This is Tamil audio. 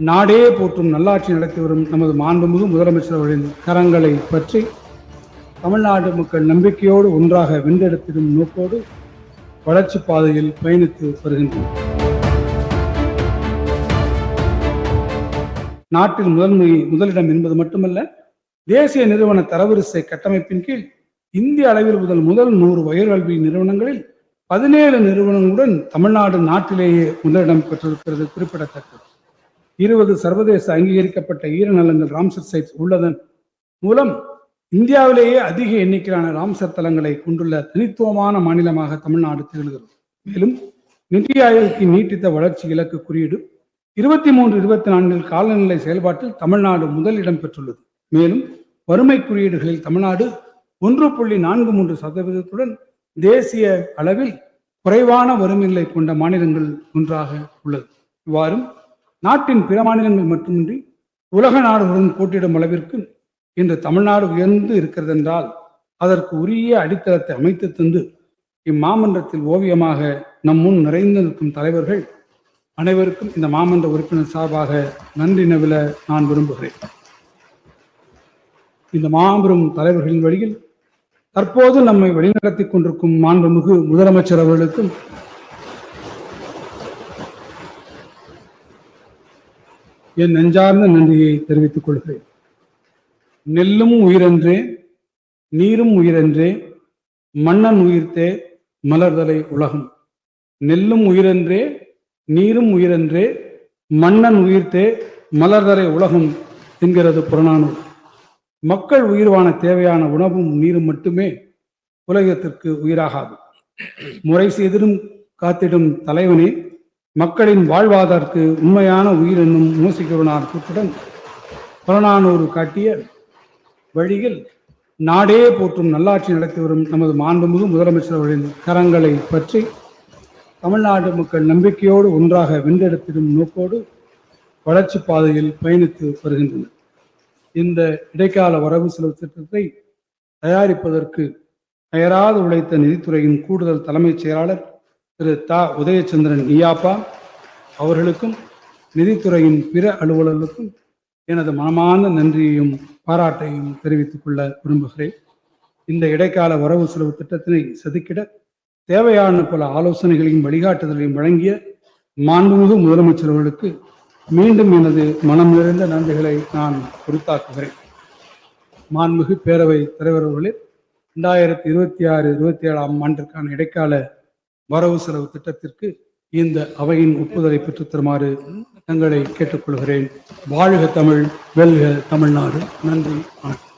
நாடே போற்றும் நல்லாட்சி நடத்தி வரும் நமது மாண்புமிகு முதலமைச்சர் அவர்களின் கரங்களை பற்றி தமிழ்நாடு மக்கள் நம்பிக்கையோடு ஒன்றாக வென்றெடுத்திடும் நோக்கோடு வளர்ச்சி பாதையில் பயணித்து வருகின்றனர் நாட்டில் முதன்மை முதலிடம் என்பது மட்டுமல்ல தேசிய நிறுவன தரவரிசை கட்டமைப்பின் கீழ் இந்திய அளவில் முதல் முதல் நூறு உயர்கல்வி நிறுவனங்களில் பதினேழு நிறுவனங்களுடன் தமிழ்நாடு நாட்டிலேயே முதலிடம் பெற்றிருக்கிறது குறிப்பிடத்தக்கது. இருபது சர்வதேச அங்கீகரிக்கப்பட்ட ஈரநிலங்கள் ராம்சர் சைட்ஸ் உள்ளதன் மூலம் இந்தியாவிலேயே அதிக எண்ணிக்கையிலான ராம்சர் தலங்களை கொண்டுள்ள தனித்துவமான மாநிலமாக தமிழ்நாடு திகழ்கிறது. மேலும் நிதி ஆயோக்கின் நீட்டித்த வளர்ச்சி இலக்கு குறியீடு இருபத்தி மூன்று இருபத்தி நான்கில் காலநிலை செயல்பாட்டில் தமிழ்நாடு முதல் இடம் பெற்றுள்ளது. மேலும் வறுமை குறியீடுகளில் தமிழ்நாடு ஒன்று புள்ளி நான்கு மூன்று சதவீதத்துடன் தேசிய அளவில் குறைவான வறுமை நிலை கொண்ட மாநிலங்கள் ஒன்றாக உள்ளது. இவ்வாறும் நாட்டின் பிற மாநிலங்கள் மட்டுமின்றி உலக நாடுகளுடன் போட்டியிடும் அளவிற்கு இன்று தமிழ்நாடு உயர்ந்து இருக்கிறது என்றால் அதற்கு உரிய அடித்தளத்தை அமைத்து தந்து இம்மாமன்றத்தில் ஓவியமாக நம் முன் நிறைந்து நிற்கும் தலைவர்கள் அனைவருக்கும் இந்த மாமன்ற உறுப்பினர் சார்பாக நன்றி நவில நான் விரும்புகிறேன். இந்த மாபெரும் தலைவர்களின் வழியில் தற்போது நம்மை வழிநடத்திக் கொண்டிருக்கும் மாண்புமிகு முதலமைச்சர் அவர்களுக்கும் என் நெஞ்சார்ந்த நன்றியை தெரிவித்துக் கொள்கிறேன். நெல்லும் உயிரென்றே நீரும் உயிரென்றே மன்னன் உயிர்த்தே மலர்தலை உலகம். நெல்லும் உயிரென்றே நீரும் உயிரென்றே மன்னன் உயிர்த்தே மலர்தலை உலகம் என்கிறது புறநானூறு. மக்கள் உயிர்வான தேவையான உணவும் நீரும் மட்டுமே உலகத்திற்கு உயிராகாது. முறை செய்திடும் காத்திடும் தலைவனே மக்களின் வாழ்வாதாரத்துக்கு உண்மையான உயிர் என்னும் மூசிக்கிறனார் கூட்டுடன் புறநானூறு காட்டிய வழியில் நாடே போற்றும் நல்லாட்சி நடத்தி வரும் நமது மாண்புமிகு முதலமைச்சர் அவர்களின் கரங்களை பற்றி தமிழ்நாடு மக்கள் நம்பிக்கையோடு ஒன்றாக வென்றெடுத்திடும் நோக்கோடு வளர்ச்சி பாதையில் பயணித்து வருகின்றனர். இந்த இடைக்கால வரவு செலவு திட்டத்தை தயாரிப்பதற்கு அயராது உழைத்த நிதித்துறையின் கூடுதல் தலைமைச் செயலாளர் திரு தா. உதயச்சந்திரன் இயாப்பா அவர்களுக்கும் நிதித்துறையின் பிற அலுவலர்களுக்கும் எனது மனமான நன்றியையும் பாராட்டையும் தெரிவித்துக் கொள்ள விரும்புகிறேன். இந்த இடைக்கால வரவு செலவு திட்டத்தினை செதுக்கிட தேவையான பல ஆலோசனைகளையும் வழிகாட்டுதலையும் வழங்கிய மாண்புமிகு முதலமைச்சர் அவர்களுக்கு மீண்டும் எனது மனம் நிறைந்த நன்றிகளை நான் குறித்தாக்குகிறேன் மாண்புமிகு பேரவை தலைவர் அவர்களே ரெண்டாயிரத்தி இருபத்தி ஆறு இருபத்தி ஏழாம் ஆண்டிற்கான இடைக்கால வரவு செலவு திட்டத்திற்கு இந்த அவையின் ஒப்புதலை பெற்று தருமாறு தங்களை கேட்டுக்கொள்கிறேன் வாழ்க தமிழ் வெல்க தமிழ்நாடு நன்றி வணக்கம்